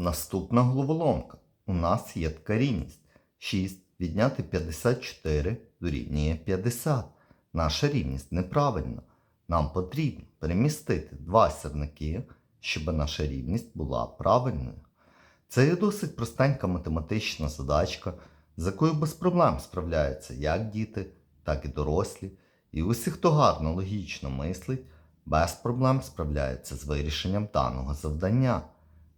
Наступна головоломка. У нас є така рівність. 6 відняти 54 дорівнює 50. Наша рівність неправильна. Нам потрібно перемістити два сірники, щоб наша рівність була правильною. Це є досить простенька математична задачка, з якою без проблем справляються як діти, так і дорослі. І усі, хто гарно логічно мислить, без проблем справляються з вирішенням даного завдання.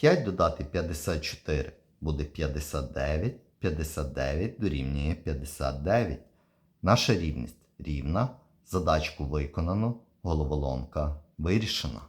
5 додати 54 буде 59, 59 дорівнює 59. Наша рівність рівна, задачку виконано, головоломка вирішена.